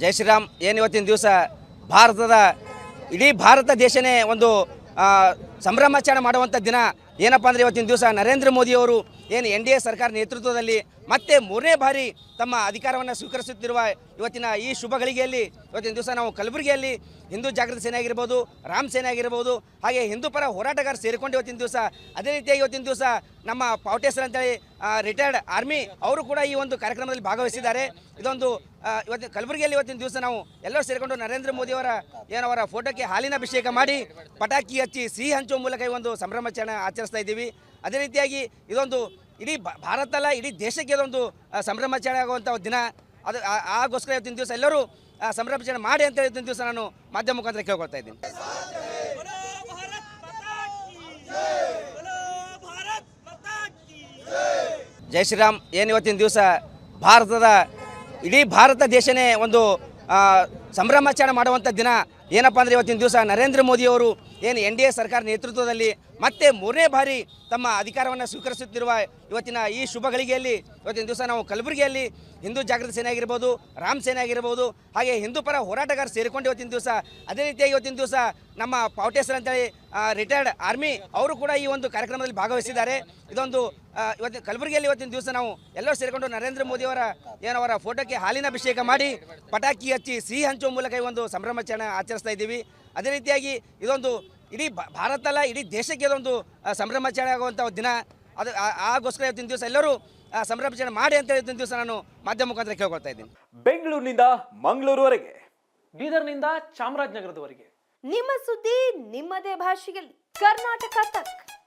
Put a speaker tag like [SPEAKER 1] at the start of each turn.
[SPEAKER 1] ಜೈ ಶ್ರೀರಾಮ್. ಏನು ಇವತ್ತಿನ ದಿವಸ? ಭಾರತದ ಇಡೀ ಭಾರತ ದೇಶನೇ ಒಂದು ಸಂಭ್ರಮಾಚರಣೆ ಮಾಡುವಂಥ ದಿನ. ಏನಪ್ಪ ಅಂದರೆ ಇವತ್ತಿನ ದಿವಸ ನರೇಂದ್ರ ಮೋದಿಯವರು ಏನು ಎನ್ ಡಿ ಎ ಸರ್ಕಾರ ನೇತೃತ್ವದಲ್ಲಿ ಮತ್ತೆ ಮೂರನೇ ಬಾರಿ ತಮ್ಮ ಅಧಿಕಾರವನ್ನು ಸ್ವೀಕರಿಸುತ್ತಿರುವ ಇವತ್ತಿನ ಈ ಶುಭ ಗಳಿಗೆಯಲ್ಲಿ ಇವತ್ತಿನ ದಿವಸ ನಾವು ಕಲಬುರಗಿಯಲ್ಲಿ ಹಿಂದೂ ಜಾಗೃತಿ ಸೇನೆ ಆಗಿರ್ಬೋದು, ರಾಮ್ ಸೇನೆ ಆಗಿರ್ಬೋದು, ಹಾಗೆ ಹಿಂದೂ ಪರ ಹೋರಾಟಗಾರ ಸೇರಿಕೊಂಡು ಇವತ್ತಿನ ದಿವಸ ಅದೇ ರೀತಿಯಾಗಿ ಇವತ್ತಿನ ದಿವಸ ನಮ್ಮ ಪಾವಟೇಶ್ವರ ಅಂತೇಳಿ ರಿಟೈರ್ಡ್ ಆರ್ಮಿ ಅವರು ಕೂಡ ಈ ಒಂದು ಕಾರ್ಯಕ್ರಮದಲ್ಲಿ ಭಾಗವಹಿಸಿದ್ದಾರೆ. ಇದೊಂದು ಇವತ್ತು ಕಲಬುರಗಿಯಲ್ಲಿ ಇವತ್ತಿನ ದಿವಸ ನಾವು ಎಲ್ಲರೂ ಸೇರಿಕೊಂಡು ನರೇಂದ್ರ ಮೋದಿಯವರ ಏನವರ ಫೋಟೋಕ್ಕೆ ಹಾಲಿನ ಅಭಿಷೇಕ ಮಾಡಿ, ಪಟಾಕಿ ಹಚ್ಚಿ ಸಿಹಿ ಹಂಚುವ ಮೂಲಕ ಈ ಒಂದು ಸಂಭ್ರಮಾಚರಣೆ ಆಚರಿಸ್ತಾ ಇದ್ದೀವಿ. ಅದೇ ರೀತಿಯಾಗಿ ಇದೊಂದು ಇಡೀ ಭಾರತ ಅಲ್ಲ, ಇಡೀ ದೇಶಕ್ಕೆ ಇದೊಂದು ಸಂಭ್ರಮಾಚರಣೆ ಆಗುವಂಥ ದಿನ. ಅದು ಆಗೋಸ್ಕರ ಇವತ್ತಿನ ದಿವಸ ಎಲ್ಲರೂ ಸಂಭ್ರಮಾಚರಣೆ ಮಾಡಿ ಅಂತ ಇವತ್ತಿನ ದಿವಸ ನಾನು ಮಾಧ್ಯಮ ಮುಖಾಂತರ ಕೇಳ್ಕೊಳ್ತಾ ಇದ್ದೀನಿ. ಜೈ ಶ್ರೀರಾಮ್. ಏನು ಇವತ್ತಿನ ದಿವಸ? ಭಾರತದ, ಇಡೀ ಭಾರತ ದೇಶನೇ ಒಂದು ಸಂಭ್ರಮಾಚರಣೆ ಮಾಡುವಂಥ ದಿನ. ಏನಪ್ಪ ಅಂದರೆ ಇವತ್ತಿನ ದಿವಸ ನರೇಂದ್ರ ಮೋದಿಯವರು ಏನು ಎನ್ ಡಿ ಎ ಸರ್ಕಾರ ನೇತೃತ್ವದಲ್ಲಿ ಮತ್ತೆ ಮೂರನೇ ಬಾರಿ ತಮ್ಮ ಅಧಿಕಾರವನ್ನು ಸ್ವೀಕರಿಸುತ್ತಿರುವ ಇವತ್ತಿನ ಈ ಶುಭ ಗಳಿಗೆಯಲ್ಲಿ, ಇವತ್ತಿನ ದಿವಸ ನಾವು ಕಲಬುರಗಿಯಲ್ಲಿ ಹಿಂದೂ ಜಾಗೃತಿ ಸೇನೆ ಆಗಿರ್ಬೋದು, ರಾಮ್ ಸೇನೆ ಆಗಿರ್ಬೋದು, ಹಾಗೆ ಹಿಂದೂ ಪರ ಹೋರಾಟಗಾರರು ಸೇರಿಕೊಂಡು ಇವತ್ತಿನ ದಿವಸ, ಅದೇ ರೀತಿಯಾಗಿ ಇವತ್ತಿನ ದಿವಸ ನಮ್ಮ ಪಾವಟೇಸರ್ ಅಂತೇಳಿ ರಿಟೈರ್ಡ್ ಆರ್ಮಿ ಅವರು ಕೂಡ ಈ ಒಂದು ಕಾರ್ಯಕ್ರಮದಲ್ಲಿ ಭಾಗವಹಿಸಿದ್ದಾರೆ. ಇದೊಂದು ಇವತ್ತು ಕಲಬುರಗಿಯಲ್ಲಿ ಇವತ್ತಿನ ದಿವಸ ನಾವು ಎಲ್ಲರೂ ಸೇರಿಕೊಂಡು ನರೇಂದ್ರ ಮೋದಿಯವರ ಏನವರ ಫೋಟೋಕ್ಕೆ ಹಾಲಿನ ಅಭಿಷೇಕ ಮಾಡಿ, ಪಟಾಕಿ ಹಚ್ಚಿ ಸಿಹಿ ಹಂಚುವ ಮೂಲಕ ಈ ಒಂದು ಸಂಭ್ರಮಾಚರಣೆ ಆಚರಿಸ್ತಾ ಇದ್ದೀವಿ. ಅದೇ ರೀತಿಯಾಗಿ ಇದೊಂದು ಇಡೀ ಭಾರತ ಅಲ್ಲ ಇಡೀ ದೇಶಕ್ಕೆ ಅದೊಂದು ಸಂಭ್ರಮಾಚರಣೆ ಆಗುವಂಥ ದಿನ. ಅದು ಆ- ಆಗೋಸ್ಕರ ಇವತ್ತಿನ ದಿವಸ ಎಲ್ಲರೂ ಆ, ಸಂಭ್ರಮಾಚರಣೆ ಮಾಡಿ ಅಂತ ಇವತ್ತಿನ ದಿವಸ ನಾನು ಮಾಧ್ಯಮ ಮುಖಾಂತರ ಕೇಳ್ಕೊಳ್ತಾ ಇದ್ದೀನಿ.
[SPEAKER 2] ಬೆಂಗಳೂರಿನಿಂದ ಮಂಗಳೂರುವರೆಗೆ.
[SPEAKER 3] ಬೀದರ್ನಿಂದ ಚಾಮರಾಜನಗರದವರೆಗೆ.
[SPEAKER 4] ನಿಮ್ಮ ಸುದ್ದಿ ನಿಮ್ಮದೇ ಭಾಷೆಯಲ್ಲಿ. ಕರ್ನಾಟಕ ತಕ್.